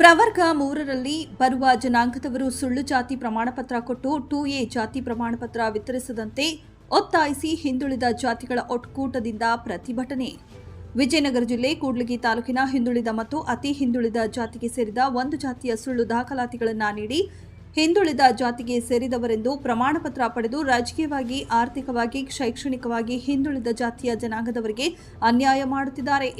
ಪ್ರವರ್ಗ ಮೂರರಲ್ಲಿ ಬರುವ ಜನಾಂಗದವರು ಸುಳ್ಳು ಜಾತಿ ಪ್ರಮಾಣಪತ್ರ ಕೊಟ್ಟು ಟೂ ಎ ಜಾತಿ ಪ್ರಮಾಣಪತ್ರ ವಿತರಿಸದಂತೆ ಒತ್ತಾಯಿಸಿ ಹಿಂದುಳಿದ ಜಾತಿಗಳ ಒಕ್ಕೂಟದಿಂದ ಪ್ರತಿಭಟನೆ. ವಿಜಯನಗರ ಜಿಲ್ಲೆ ಕೂಡ್ಲಿಗಿ ತಾಲೂಕಿನ ಹಿಂದುಳಿದ ಮತ್ತು ಅತಿ ಹಿಂದುಳಿದ ಜಾತಿಗೆ ಸೇರಿದ ಒಂದು ಜಾತಿಯ ಸುಳ್ಳು ದಾಖಲಾತಿಗಳನ್ನು ನೀಡಿ ಹಿಂದುಳಿದ ಜಾತಿಗೆ ಸೇರಿದವರೆಂದು ಪ್ರಮಾಣಪತ್ರ ಪಡೆದು ರಾಜಕೀಯವಾಗಿ, ಆರ್ಥಿಕವಾಗಿ, ಶೈಕ್ಷಣಿಕವಾಗಿ ಹಿಂದುಳಿದ ಜಾತಿಯ ಜನಾಂಗದವರಿಗೆ ಅನ್ಯಾಯ ಮಾಡುತ್ತಿದ್ದಾರೆ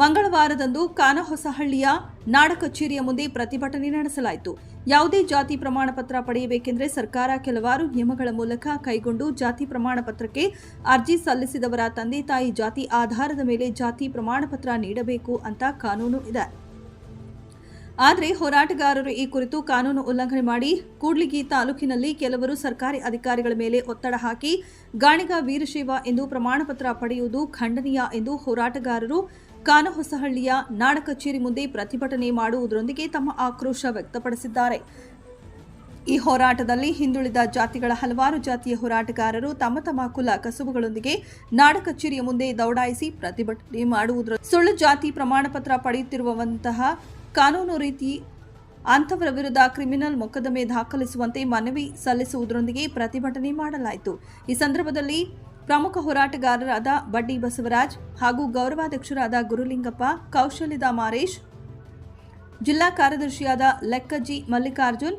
ಮಂಗಳವಾರದಂದು ಕಾನಹೊಸಹಳ್ಳಿಯ ನಾಡ ಕಚೇರಿಯ ಮುಂದೆ ಪ್ರತಿಭಟನೆ ನಡೆಸಲಾಯಿತು. ಯಾವುದೇ ಜಾತಿ ಪ್ರಮಾಣ ಪತ್ರ ಪಡೆಯಬೇಕೆಂದರೆ ಸರ್ಕಾರ ಕೆಲವಾರು ನಿಯಮಗಳ ಮೂಲಕ ಕೈಗೊಂಡು ಜಾತಿ ಪ್ರಮಾಣ ಪತ್ರಕ್ಕೆ ಅರ್ಜಿ ಸಲ್ಲಿಸಿದವರ ತಂದೆ ತಾಯಿ ಜಾತಿ ಆಧಾರದ ಮೇಲೆ ಜಾತಿ ಪ್ರಮಾಣ ಪತ್ರ ನೀಡಬೇಕು ಅಂತ ಕಾನೂನು ಇದೆ. ಆದರೆ ಹೋರಾಟಗಾರರು ಈ ಕುರಿತು ಕಾನೂನು ಉಲ್ಲಂಘನೆ ಮಾಡಿ ಕೂಡ್ಲಿಗಿ ತಾಲೂಕಿನಲ್ಲಿ ಕೆಲವರು ಸರ್ಕಾರಿ ಅಧಿಕಾರಿಗಳ ಮೇಲೆ ಒತ್ತಡ ಹಾಕಿ ಗಾಣಿಗ ವೀರಶೈವ ಎಂದು ಪ್ರಮಾಣಪತ್ರ ಪಡೆಯುವುದು ಖಂಡನೀಯ ಎಂದು ಹೋರಾಟಗಾರರು ಕಾನಹೊಸಹಳ್ಳಿಯ ನಾಡ ಕಚೇರಿ ಮುಂದೆ ಪ್ರತಿಭಟನೆ ಮಾಡುವುದರೊಂದಿಗೆ ತಮ್ಮ ಆಕ್ರೋಶ ವ್ಯಕ್ತಪಡಿಸಿದ್ದಾರೆ. ಈ ಹೋರಾಟದಲ್ಲಿ ಹಿಂದುಳಿದ ಜಾತಿಗಳ ಹಲವಾರು ಜಾತಿಯ ಹೋರಾಟಗಾರರು ತಮ್ಮ ತಮ್ಮ ಕುಲ ಕಸುಬುಗಳೊಂದಿಗೆ ನಾಡ ಕಚೇರಿಯ ಮುಂದೆ ದೌಡಾಯಿಸಿ ಪ್ರತಿಭಟನೆ ಮಾಡುವುದರ ಸುಳ್ಳು ಜಾತಿ ಪ್ರಮಾಣಪತ್ರ ಪಡೆಯುತ್ತಿರುವಂತಹ ಕಾನೂನು ರೀತಿ ಅಂಥವರ ವಿರುದ್ಧ ಕ್ರಿಮಿನಲ್ ಮೊಕದ್ದಮೆ ದಾಖಲಿಸುವಂತೆ ಮನವಿ ಸಲ್ಲಿಸುವುದರೊಂದಿಗೆ ಪ್ರತಿಭಟನೆ ಮಾಡಲಾಯಿತು. ಈ ಸಂದರ್ಭದಲ್ಲಿ ಪ್ರಮುಖ ಹೋರಾಟಗಾರರಾದ ಬಡ್ಡಿ ಬಸವರಾಜ್ ಹಾಗೂ ಗೌರವಾಧ್ಯಕ್ಷರಾದ ಗುರುಲಿಂಗಪ್ಪ, ಕೌಶಲ್ಯದ ಮಾರೇಶ್, ಜಿಲ್ಲಾ ಕಾರ್ಯದರ್ಶಿಯಾದ ಲೆಕ್ಕಜಿ ಮಲ್ಲಿಕಾರ್ಜುನ್,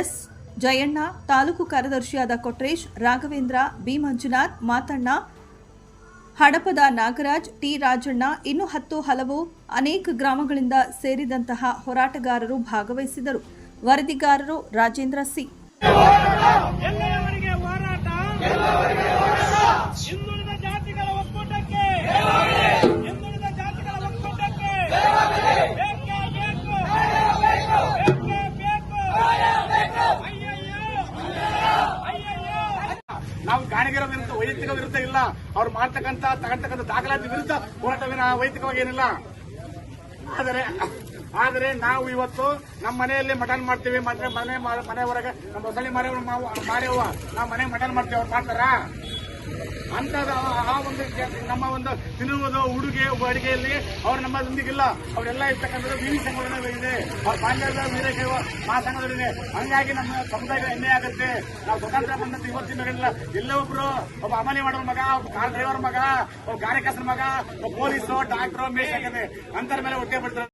ಎಸ್ ಜಯಣ್ಣ, ತಾಲೂಕು ಕಾರ್ಯದರ್ಶಿಯಾದ ಕೊಟ್ರೇಶ್, ರಾಘವೇಂದ್ರ, ಬಿ ಮಂಜುನಾಥ್, ಮಾತಣ್ಣ ಹಡಪದ ನಾಗರಾಜ್, ಟಿ. ರಾಜಣ್ಣ ಇನ್ನು ಹತ್ತು ಹಲವು ಅನೇಕ ಗ್ರಾಮಗಳಿಂದ ಸೇರಿದಂತಹ ಹೋರಾಟಗಾರರು ಭಾಗವಹಿಸಿದರು ವರದಿಗಾರರು ರಾಜೇಂದ್ರ ಸಿ ವೈಯಕ್ತಿಕ ವಿರುದ್ಧ ಇಲ್ಲ. ಅವ್ರು ಮಾಡ್ತಕ್ಕಂತ ತಗೊಂತಕ್ಕಂಥ ದಾಖಲಾತಿ ವಿರುದ್ಧ ಹೋರಾಟವೇನ ವೈಯಕ್ತಿಕವಾಗಿ ಏನಿಲ್ಲ. ಆದರೆ ಆದರೆ ನಾವು ಇವತ್ತು ನಮ್ಮ ಮನೆಯಲ್ಲಿ ಮಟನ್ ಮಾಡ್ತೀವಿ. ಮನೆ ಮನೆ ಮನೆ ಹೊರಗೆ ನಮ್ಮ ಹೊಸಳಿ ಮನೆ ಮಾರ್ಯವ. ನಾವು ಮನೆ ಮಟನ್ ಮಾಡ್ತೀವಿ. ಅವ್ರು ಮಾಡ್ತಾರಾ? ಅಂತದ ಆ ಒಂದು ನಮ್ಮ ಒಂದು ತಿನ್ನುವುದು, ಉಡುಗೆ ಅಡುಗೆಯಲ್ಲಿ ಅವ್ರು ನಮ್ಮದೊಂದಿಗಿಲ್ಲ ಅವರೆಲ್ಲ ಇರ್ತಕ್ಕಂಥದ್ದು ವೀರಿ ಸಂಘಟನೆಗಳಿದೆ ಅವ್ರ ಪಾಂಡ್ಯದ ವೀರಶೈವ ಮಹಾಸಂಘದಲ್ಲಿದೆ. ಹಂಗಾಗಿ ನಮ್ಮ ಸಮುದಾಯ ಹೆಮ್ಮೆ ಆಗುತ್ತೆ. ನಾವು ಸ್ವತಂತ್ರ ಬಂದ ಇವತ್ತಿನ ಇಲ್ಲ ಎಲ್ಲ ಒಬ್ರು, ಒಬ್ಬ ಅಮಲಿ ಮಾಡೋರ ಮಗ, ಒಬ್ಬ ಕಾರ್ ಡ್ರೈವರ್ ಮಗ, ಒಬ್ಬ ಕಾರ್ಯಕರ್ತರ ಮಗ, ಒಬ್ಬ ಪೊಲೀಸು, ಡಾಕ್ಟರ್, ಮೇಷ್ ಆಗಿದೆ ಅಂತರ ಮೇಲೆ ಹೊಟ್ಟೆ ಬಿಡ್ತಾರೆ